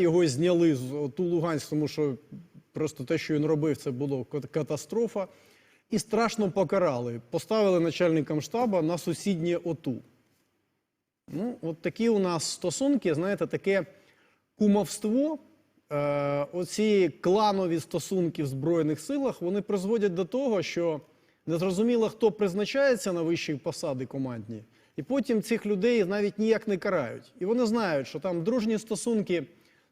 Його зняли з ОТУ Луганськ, тому що просто те, що він робив, це було катастрофа. І страшно покарали. Поставили начальником штабу на сусіднє ОТУ. Ну, от такі у нас стосунки, знаєте, таке кумовство. Е, оці кланові стосунки в Збройних силах вони призводять до того, що незрозуміло, хто призначається на вищі посади командні, і потім цих людей навіть ніяк не карають. І вони знають, що там дружні стосунки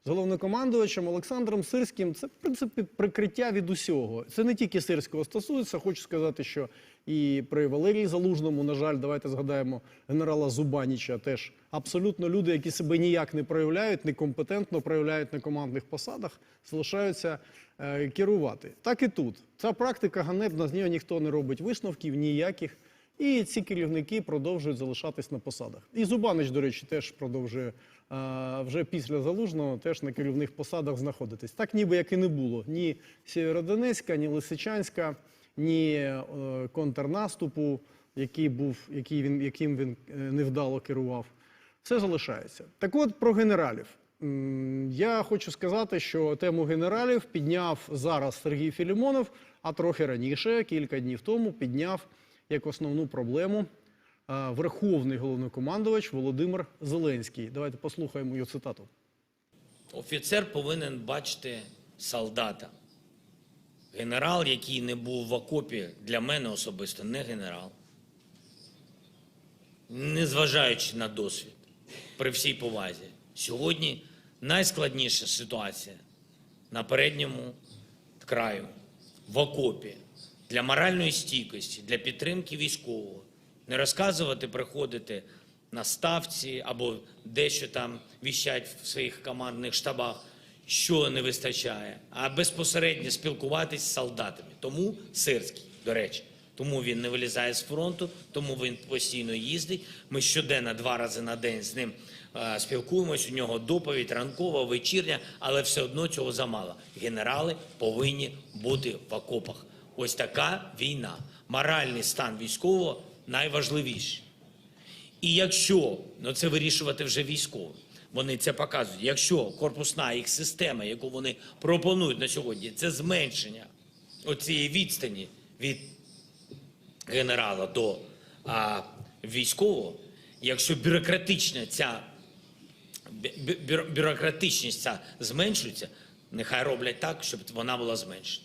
головнокомандувачем Олександром Сирським це в принципі прикриття від усього. Це не тільки Сирського стосується. Хочу сказати, що і при Валерії Залужному, на жаль, давайте згадаємо генерала Зубаніча. Теж абсолютно люди, які себе ніяк не проявляють, некомпетентно проявляють на командних посадах, залишаються е, керувати. Так і тут ця практика ганебна, з нього ніхто не робить висновків ніяких. І ці керівники продовжують залишатись на посадах. І Зубанич, до речі, теж продовжує вже після залужного теж на керівних посадах знаходитись. Так ніби як і не було ні Сєвєродонецька, ні Лисичанська, ні е, контрнаступу, який був, який він, яким він е, невдало керував. Все залишається. Так от про генералів. Я хочу сказати, що тему генералів підняв зараз Сергій Філімонов, а трохи раніше, кілька днів тому, підняв як основну проблему верховний головнокомандувач Володимир Зеленський. Давайте послухаємо його цитату. Офіцер повинен бачити солдата. Генерал, який не був в окопі, для мене особисто не генерал. Незважаючи на досвід, при всій повазі. Сьогодні найскладніша ситуація на передньому краю, в окопі, для моральної стійкості, для підтримки військового. Не розказувати, приходити на ставці або дещо там віщать в своїх командних штабах, що не вистачає, а безпосередньо спілкуватись з солдатами. Тому Сирський, до речі, тому він не вилізає з фронту, тому він постійно їздить. Ми щоденно два рази на день з ним е, спілкуємось. У нього доповідь ранкова, вечірня, але все одно цього замало. Генерали повинні бути в окопах. Ось така війна. Моральний стан військового найважливіший. І якщо ну це вирішувати вже військово, вони це показують. Якщо корпусна їх система, яку вони пропонують на сьогодні, це зменшення оцієї відстані від генерала до а, військового, якщо бюрократична ця бю- бю- бюрократичність ця зменшується, нехай роблять так, щоб вона була зменшена.